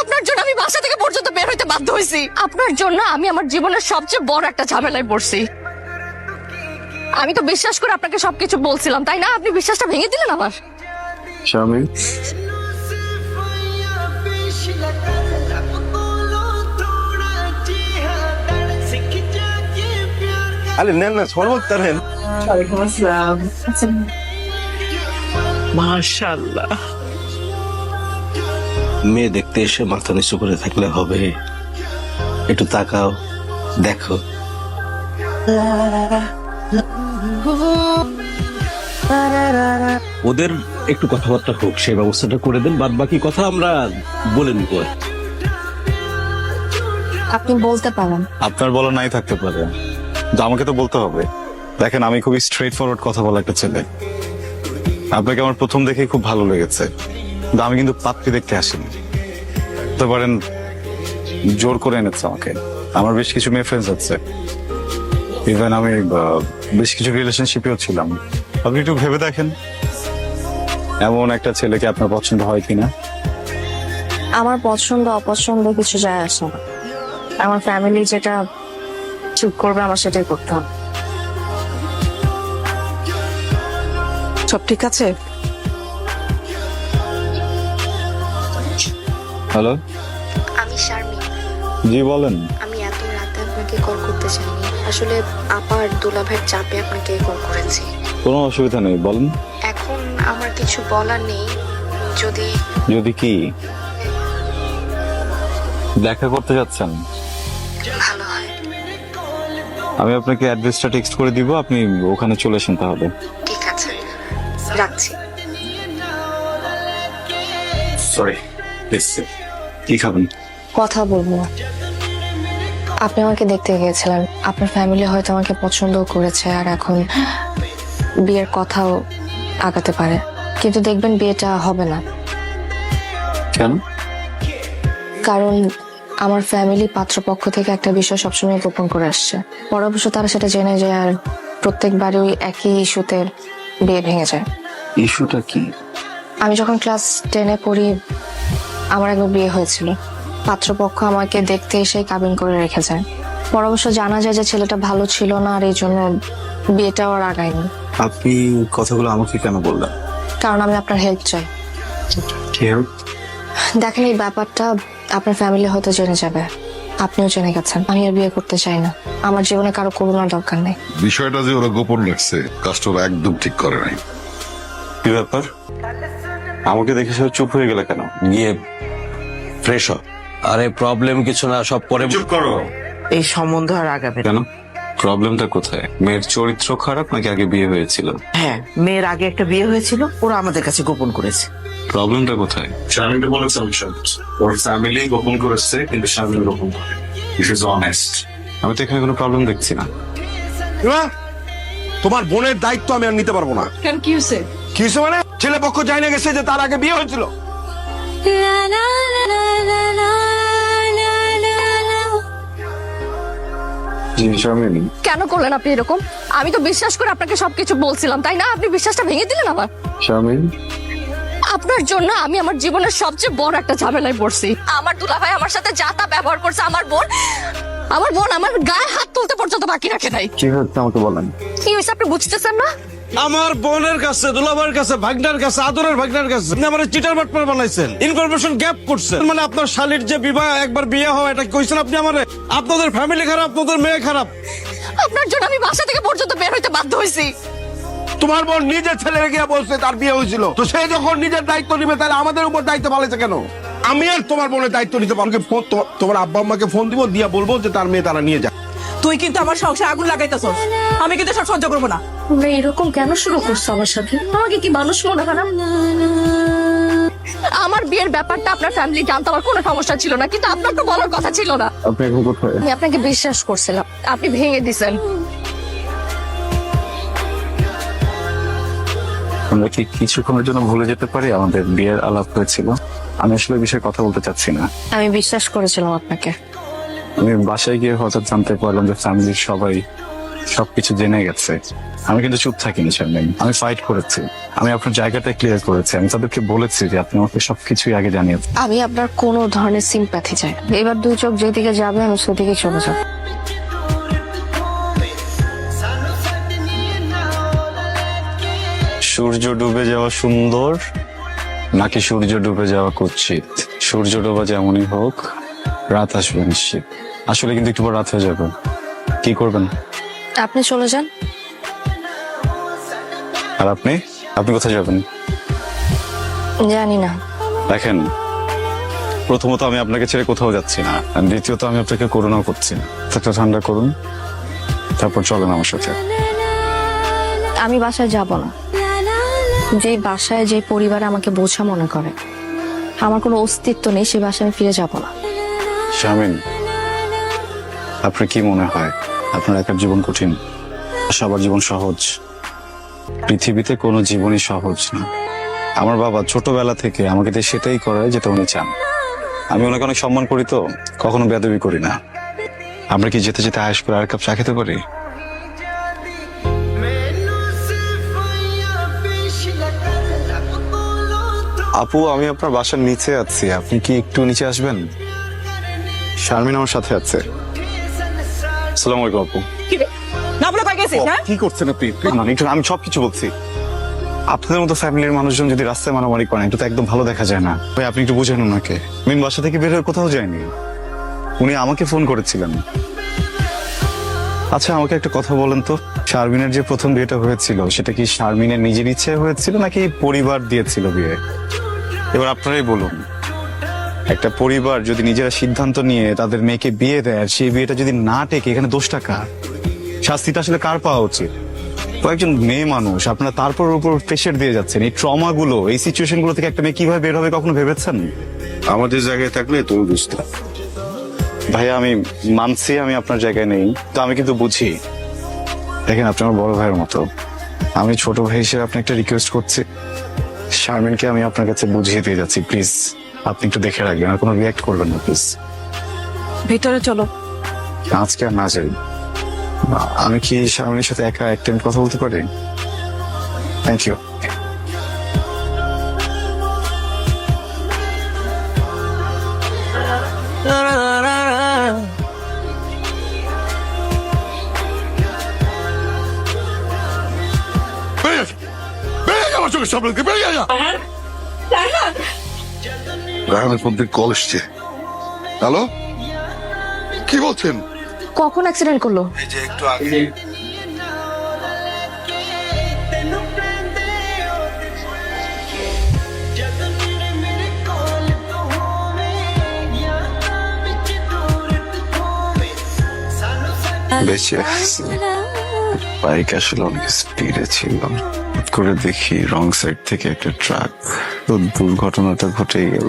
আপনার জন্য আমি বাসা থেকে পর্যন্ত বের হইতে বাধ্য হয়েছি আপনার জন্য আমি আমার জীবনের সবচেয়ে বড় একটা ঝামেলায় পড়ছি। আমি তো বিশ্বাস করে আপনাকে সবকিছু বলছিলাম তাই না? আপনি বিশ্বাসটা ভেঙে দিলেন আমার। স্বামী? আরে নেন না শরবত তারেন মাশাল্লাহ মেয়ে দেখতে এসে মাথা নিচু করে থাকলে হবে। একটু তাকাও দেখো। ওদের একটু কথাবার্তা হোক সেই ব্যবস্থাটা করে দেন। বাদ বাকি কথা আমরা বলে নিব। আপনি বলতে পারেন। আপনার বলা নাই থাকতে পারে। কিন্তু আমাকে তো বলতে হবে। দেখেন আমি খুবই স্ট্রেট ফরওয়ার্ড কথা বলা একটা ছেলে। আপনাকে আমার প্রথম দেখে খুব ভালো লেগেছে। কিন্তু আমি কিন্তু পাত্রী দেখতে আসিনি। বলতে পারেন জোর করে এনেছে আমাকে। আমার বেশ কিছু মেয়ে ফ্রেন্ডস আছে। ইভেন আমি বেশ কিছু রিলেশনশিপেও ছিলাম। আপনি একটু ভেবে দেখেন এমন একটা ছেলেকে আপনার পছন্দ হয় কিনা? আমার পছন্দ অপছন্দ কিছু যায় আসে না। আমার ফ্যামিলি যেটা চুপ করবে আমার সেটাই করতে হবে। সব ঠিক আছে? হ্যালো আমি শারমিন। জি বলেন। আমি এত রাতে আপনাকে কল করতে চাইনি। আসলে আপার দুলাভাইয়ের চাপে আপনাকে কল করেছি। কোনো অসুবিধা নেই বলেন। এখন আমার কিছু বলার নেই। যদি যদি কি? দেখা করতে যাচ্ছেন? ভালো হয়। আমি আপনাকে অ্যাড্রেসটা টেক্সট করে দিব আপনি ওখানে চলে আসেন তাহলে। ঠিক আছে রাখছি। সরি কি খাবেন? কথা বলব। আপনি আমাকে দেখতে গিয়েছিলেন। আপনার ফ্যামিলি হয়তো আমাকে পছন্দও করেছে আর এখন বিয়ের কথাও আগাতে পারে। কিন্তু দেখবেন বিয়েটা হবে না। কেন? কারণ আমার ফ্যামিলি পাত্রপক্ষ থেকে একটা বিষয় সবসময় গোপন করে আসছে। পরে অবশ্য তারা সেটা জেনে যায় আর প্রত্যেকবারই ওই একই ইস্যুতে বিয়ে ভেঙে যায়। ইস্যুটা কি? আমি যখন ক্লাস টেনে পড়ি আমার একবার বিয়ে হয়েছিল। পাত্রপক্ষ আমাকে দেখতে এসে কাবিন করে রেখে যায়। পর অবশ্য জানা যায় যে ছেলেটা ভালো ছিল না আর এই জন্য বিয়েটাও আর আগায়নি। আপনি কথাগুলো আমাকে কেন বললেন? কারণ আমি আপনার হেল্প চাই। কেউ দেখেন এই ব্যাপারটা আপনার ফ্যামিলি হয়তো জেনে যাবে। আপনিও জেনে গেছেন আমি আর বিয়ে করতে চাই না। আমার জীবনে কারও করোনার দরকার নেই। বিষয়টা যে ওরা গোপন রাখছে কাজটা ওরা একদম ঠিক করে নাই। কি ব্যাপার? আমাকে দেখে সব চুপ হয়ে গেলে কেন? গিয়ে ফ্রেশ হ। আরে প্রবলেম কিছু না সব পরে চুপ করো। এই সম্বন্ধ আর আগাবে না। কেন? প্রবলেমটা কোথায়? মেয়ের চরিত্র খারাপ নাকি আগে বিয়ে হয়েছিল? হ্যাঁ মেয়ের আগে একটা বিয়ে হয়েছিল ওরা আমাদের কাছে গোপন করেছে। প্রবলেমটা কোথায়? স্বামীটা বলেছে আমি ওর ফ্যামিলি গোপন করেছে কিন্তু স্বামী গোপন করে। ইট ইজ অনেস্ট আমি তো এখানে কোনো প্রবলেম দেখছি না। তোমার বোনের দায়িত্ব আমি আর নিতে পারব না। কেন কি হয়েছে? কি হয়েছে মানে? ছেলে পক্ষ জানে গেছে যে তার আগে বিয়ে হয়েছিল। কেন করলেন আপনি এরকম? আমি তো বিশ্বাস করে আপনাকে সবকিছু বলছিলাম তাই না? আপনি বিশ্বাসটা ভেঙে দিলেন আমার। আপনার জন্য আমি আমার জীবনের সবচেয়ে বড় একটা ঝামেলায় পড়ছি। আমার দুলাভাই আমার সাথে যা তা ব্যবহার করছে আমার বোন আমার বোন আমার গায়ে হাত তুলতে পর্যন্ত বাকি রাখে নাই। কি হচ্ছে আমাকে বলেন? কি হয়েছে আপনি বুঝতেছেন না? আমার বোনের কাছে দুলাভাইয়ের কাছে ভাগনার কাছে আদরের ভাগনার কাছে আপনি আমার চিটার বাটপার বানাইছেন ইনফরমেশন গ্যাপ করছেন। মানে আপনার শালির যে বিবাহ একবার বিয়ে হয় এটা কইছেন আপনি আমারে? আপনাদের ফ্যামিলি খারাপ আপনাদের মেয়ে খারাপ? আপনার জন্য আমি বাসা থেকে পর্যন্ত বের হইতে বাধ্য হয়েছি তোমার বোন নিজের ছেলে গিয়ে বলছে তার বিয়ে হয়েছিল। তো সে যখন নিজের দায়িত্ব নিবে তাহলে আমাদের উপর দায়িত্ব পালাইছে কেন? আমি আর তোমার বোনের দায়িত্ব নিতে পারব কি ফোন তোমার- আব্বা আম্মাকে ফোন দিব দিয়ে বলব যে তার মেয়ে তারা নিয়ে যায় তুই কিন্তু আমার সংসার আগুন লাগাইতেছস। আমি কিন্তু সব সহ্য করব না। তোমরা এরকম কেন শুরু করছ আমার সাথে? আমাকে কি মানুষ মনে হয় না? আমার বিয়ের ব্যাপারটা আপনার ফ্যামিলি জানতো আমার কোনো সমস্যা ছিল না কিন্তু আপনার তো বলার কথা ছিল না। আপনি এখন কোথায়? আমি আপনাকে বিশ্বাস করছিলাম আপনি ভেঙে দিছেন। আমরা কি কিছুক্ষণের জন্য ভুলে যেতে পারি? আমাদের বিয়ের আলাপ হয়েছিল। আমি আসলে বিষয়ে কথা বলতে চাচ্ছি না। আমি বিশ্বাস করেছিলাম আপনাকে। আমি বাসায় গিয়ে হঠাৎ জানতে পারলাম যে ফ্যামিলির সবাই সবকিছু জেনে গেছে। আমি কিন্তু চুপ থাকিনি শারমিন আমি ফাইট করেছি। আমি আপনার জায়গাটা ক্লিয়ার করেছি। আমি তাদেরকে বলেছি যে আপনি আমাকে সবকিছুই আগে জানিয়েছেন আমি আপনার কোনো ধরনের সিম্প্যাথি চাই না। এবার দুই চোখ যেদিকে যাবে আমি সেদিকে চলে যাব। সূর্য ডুবে যাওয়া সুন্দর নাকি সূর্য ডুবে যাওয়া কুৎসিত? সূর্য ডোবা যেমনই হোক রাত আসবে নিশ্চিত। আসলে কিন্তু একটু পর রাত হয়ে যাবে। কি করবেন? আপনি চলে যান। আর আপনি? আপনি কোথায় যাবেন? জানি না। দেখেন প্রথমত আমি আপনাকে ছেড়ে কোথাও যাচ্ছি না আর দ্বিতীয়ত আমি আপনাকে করুণাও করছি না। একটা ঠান্ডা করুন তারপর চলেন আমার সাথে। আমি বাসায় যাব না। যে বাসায় যে পরিবার আমাকে বোঝা মনে করে আমার কোনো অস্তিত্ব নেই সে বাসায় আমি ফিরে যাব না। শামিন আপনার কি মনে হয়? আপনার একার জীবন কঠিন। সবার জীবন সহজ। পৃথিবীতে কোনো জীবনই সহজ না। আমার বাবা ছোটবেলা থেকে আমাকে সেটাই করায় যেটা উনি চান। আমি ওনাকে অনেক সম্মান করি তো, কখনো বেদবি করি না। আমরা কি যেতে যেতে আয়েস করে আর কাপ চা খেতে পারি? আপু, আমি আপনার বাসার নিচে আছি। আপনি কি একটু নিচে আসবেন? শারমিন আমার সাথে আছে। সালাম আলাইকুম আপু। না বলে কই গেছিস হ্যাঁ? কি করছেন আপনি? না, একটু আমি সব কিছু বলছি। আপনাদের মতো ফ্যামিলির মানুষজন যদি রাস্তায় মারামারি করেন এটা তো একদম ভালো দেখা যায় না। ভাই আপনি একটু বুঝেন ওনাকে। মিন বাসা থেকে বের হয়ে কোথাও যায়নি। উনি আমাকে ফোন করেছিলেন। আচ্ছা আমাকে একটা কথা বলেন তো। শারমিনের যে প্রথম বিয়েটা হয়েছিল সেটা কি শারমিনের নিজের ইচ্ছে হয়েছিল নাকি পরিবার দিয়েছিল বিয়ে? এবার আপনারাই বলুন। একটা পরিবার যদি নিজেরা সিদ্ধান্ত নিয়ে তাদের মেয়েকে বিয়ে দেয় আর সেই বিয়েটা যদি না টেকে এখানে দোষটা কার? শাস্তিটা আসলে কার পাওয়া উচিত? কয়েকজন মেয়ে মানুষ আপনারা তারপর উপর প্রেশার দিয়ে যাচ্ছেন। এই ট্রমা গুলো এই সিচুয়েশনগুলো থেকে একটা মেয়ে কীভাবে বের হবে কখনো ভেবেছেন? আমাদের জায়গায় থাকলে তুমি বুঝতে। ভাইয়া আমি মানছি আমি আপনার জায়গায় নেই তো আমি কিন্তু বুঝি। দেখেন আপনি আমার বড় ভাইয়ের মতো। আমি ছোট ভাই হিসেবে আপনি একটা রিকোয়েস্ট করছি। শারমিনকে আমি আপনার কাছে বুঝিয়ে দিয়ে যাচ্ছি প্লিজ আপনি একটু দেখে রাখবেন আর কোনো রিয়াক্ট করবেন না প্লিজ ভিতরে চলো। আজকে আর না যাই। আমি কি সামনের সাথে একা এক টাইম কথা বলতে পারি? থ্যাংক ইউ বেরিয়ে আমার চোখের সামনে বেরিয়ে যা। রাহানের ফোন থেকে কল এসছে। হ্যালো? কি বলছেন? কখন অ্যাক্সিডেন্ট করল? একটু আগে। বেঁচে আছি। বাইক আসলে অনেক স্পিডে ছিলাম হুট করে দেখি রং সাইড থেকে একটা ট্রাক তো দুর্ঘটনাটা ঘটে গেল।